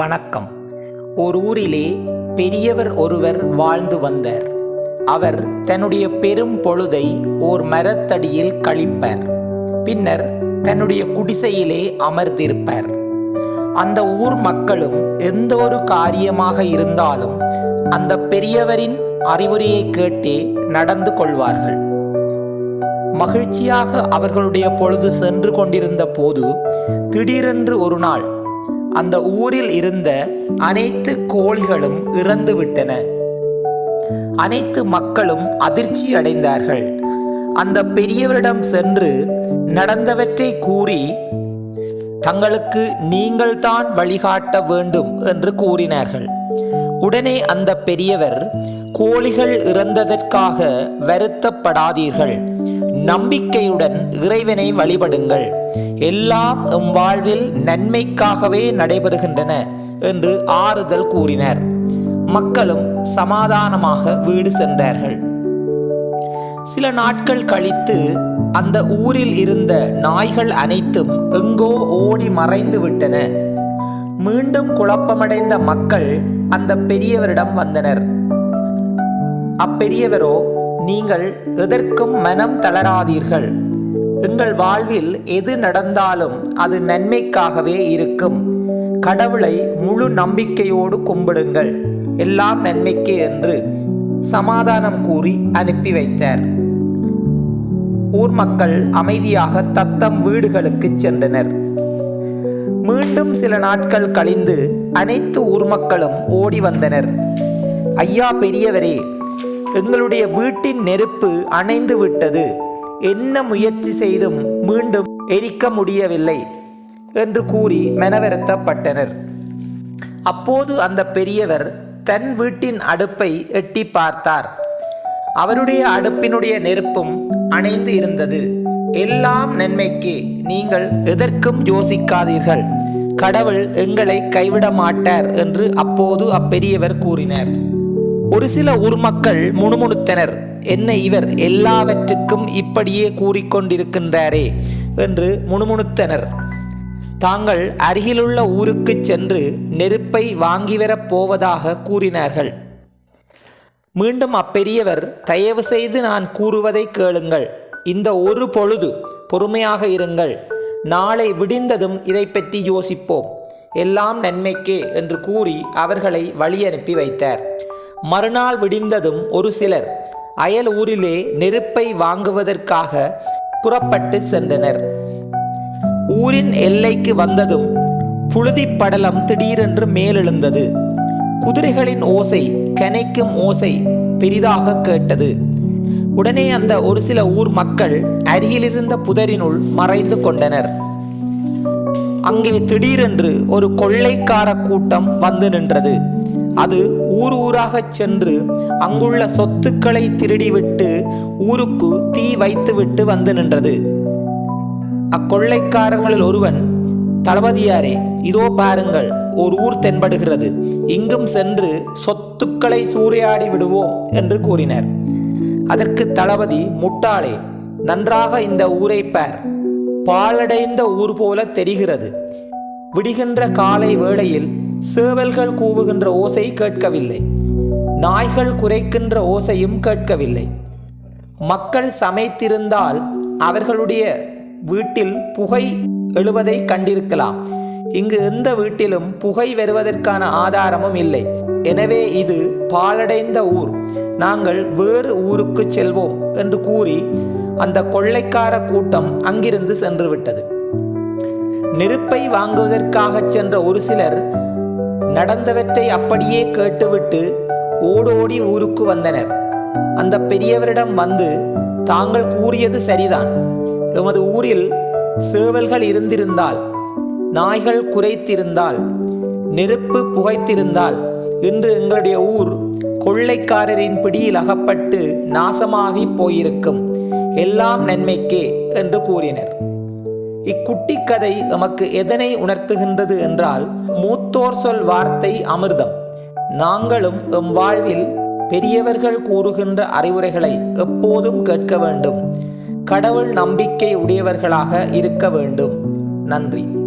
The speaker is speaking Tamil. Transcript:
வணக்கம். ஒரு ஊரிலே பெரியவர் ஒருவர் வாழ்ந்து வந்தார். அவர் தன்னுடைய பெரும் பொழுதை ஓர் மரத்தடியில் கழிப்பார். பின்னர் தன்னுடைய குடிசையிலே அமர்ந்திருப்பார். அந்த ஊர் மக்களும் எந்த ஒரு காரியமாக இருந்தாலும் அந்த பெரியவரின் அறிவுரையை கேட்டே நடந்து கொள்வார்கள். மகிழ்ச்சியாக அவர்களுடைய பொழுது சென்று கொண்டிருந்த போது திடீரென்று ஒரு நாள் அந்த ஊரில் இருந்த அனைத்து கோழிகளும் இறந்து விட்டன அனைத்து மக்களும் அதிர்ச்சி அடைந்தார்கள். அந்த பெரியவரிடம் சென்று நடந்தவற்றை கூறி தங்களுக்கு நீங்கள்தான் வழிகாட்ட வேண்டும் என்று கூறினார்கள். உடனே அந்த பெரியவர் கோழிகள் இறந்ததற்காக வருத்தப்படாதீர்கள். நம்பிக்கையுடன் இறைவனை வழிபடுங்கள். எல்லாம் எம் வாழ்வில் நன்மைக்காகவே நடைபெறுகின்றன என்று ஆறுதல் கூறினர். மக்களும் சமாதானமாக வீடு சென்றார்கள். சில நாட்கள் கழித்து அந்த ஊரில் இருந்த நாய்கள் அனைத்தும் எங்கோ ஓடி மறைந்து விட்டன. மீண்டும் குழப்பமடைந்த மக்கள் அந்த பெரியவரிடம் வந்தனர். அப்பெரியவரோ நீங்கள் எதற்கும் மனம் தளராதீர்கள். எங்கள் வாழ்வில் எது நடந்தாலும் அது நன்மைக்காகவே இருக்கும். கடவுளை முழு நம்பிக்கையோடு கும்பிடுங்கள். எல்லாம் நன்மைக்கே என்று சமாதானம் கூறி அனுப்பி வைத்தார். ஊர் மக்கள் அமைதியாக தத்தம் வீடுகளுக்கு சென்றனர். மீண்டும் சில நாட்கள் கழிந்து அனைத்து ஊர் மக்களும் ஓடி வந்தனர். ஐயா பெரியவரே எங்களுடைய வீட்டின் நெருப்பு அணைந்து விட்டது. என்ன முயற்சி செய்தும் மீண்டும் எரிக்க முடியவில்லை என்று கூறி மெனவருத்தப்பட்டனர். அப்போது அந்த பெரியவர் தன் வீட்டின் அடுப்பை எட்டி பார்த்தார். அவருடைய அடுப்பினுடைய நெருப்பும் அணைந்து இருந்தது. எல்லாம் நன்மைக்கு நீங்கள் எதற்கும் யோசிக்காதீர்கள். கடவுள் எங்களை கைவிட மாட்டார் என்று அப்போது அப்பெரியவர் கூறினார். ஒரு சில ஊர் மக்கள் முணுமுணுத்தனர். என்ன இவர் எல்லாவற்றுக்கும் இப்படியே கூறிக்கொண்டிருக்கின்றாரே என்று முணுமுணுத்தனர். தாங்கள் அருகிலுள்ள ஊருக்கு சென்று நெருப்பை வாங்கி வரப் போவதாக கூறினார்கள். மீண்டும் அப்பெரியவர் தயவு செய்து நான் கூறுவதை கேளுங்கள். இந்த ஒரு பொழுது பொறுமையாக இருங்கள். நாளை விடிந்ததும் இதை பற்றி யோசிப்போம். எல்லாம் நன்மைக்கே என்று கூறி அவர்களை வழி அனுப்பி வைத்தார். மறுநாள் விடிந்ததும் ஒரு சிலர் அயல் ஊரிலே நெருப்பை வாங்குவதற்காக புறப்பட்டு சென்றனர். ஊரின் எல்லைக்கு வந்ததும் புழுதி படலம் திடீரென்று மேலெழுந்தது. குதிரைகளின் ஓசை கனைக்கும் ஓசை பெரிதாக கேட்டது. உடனே அந்த ஒரு சில ஊர் மக்கள் அருகிலிருந்த புதரினுள் மறைந்து கொண்டனர். அங்கே திடீரென்று ஒரு கொள்ளைக்கார கூட்டம் வந்து நின்றது. அது ஊர் ஊராகச் சென்று அங்குள்ள சொத்துக்களை திருடிவிட்டு ஊருக்கு தீ வைத்துவிட்டு வந்து நின்றது. அக்கொள்ளைக்காரர்களில் ஒருவன் தளபதியாரே இதோ பாருங்கள் ஒரு ஊர் தென்படுகிறது. இங்கும் சென்று சொத்துக்களை சூறையாடி விடுவோம் என்று கூறினர். அதற்கு தளபதி முட்டாளே நன்றாக இந்த ஊரை பார். பாழடைந்த ஊர் போல தெரிகிறது. விடுகின்ற காலை வேளையில் சேவல்கள் கூவுகின்ற ஓசை கேட்கவில்லை. நாய்கள் குறைக்கின்ற ஓசையும் கேட்கவில்லை. மக்கள் சமைத்திருந்தால் அவர்களுடைய வீட்டில் புகை எழுவதை கண்டிருக்கலாம். இங்கு எந்த வீட்டிலும் புகை வருவதற்கான ஆதாரமும் இல்லை. எனவே இது பாழடைந்த ஊர். நாங்கள் வேறு ஊருக்கு செல்வோம் என்று கூறி அந்த கொள்ளைக்கார கூட்டம் அங்கிருந்து சென்றுவிட்டது. நெருப்பை வாங்குவதற்காக சென்ற ஒரு சிலர் நடந்தவற்றை அப்படியே கேட்டுவிட்டு ஓடோடி ஊருக்கு வந்தனர். அந்த பெரியவரிடம் வந்து தாங்கள் கூறியது சரிதான். எமது ஊரில் சேவல்கள் இருந்திருந்தால் நாய்கள் குறைத்திருந்தால் நெருப்பு புகைத்திருந்தால் இன்று எங்களுடைய ஊர் கொள்ளைக்காரரின் பிடியில் அகப்பட்டு நாசமாகி போயிருக்கும். எல்லாம் நன்மைக்கே என்று கூறினர். இக்குட்டி கதை நமக்கு எதனை உணர்த்துகின்றது என்றால் மூத்தோர் சொல் வார்த்தை அமிர்தம். நாங்களும் எம் வாழ்வில் பெரியவர்கள் கூறுகின்ற அறிவுரைகளை எப்போதும் கேட்க வேண்டும். கடவுள் நம்பிக்கை உடையவர்களாக இருக்க வேண்டும். நன்றி.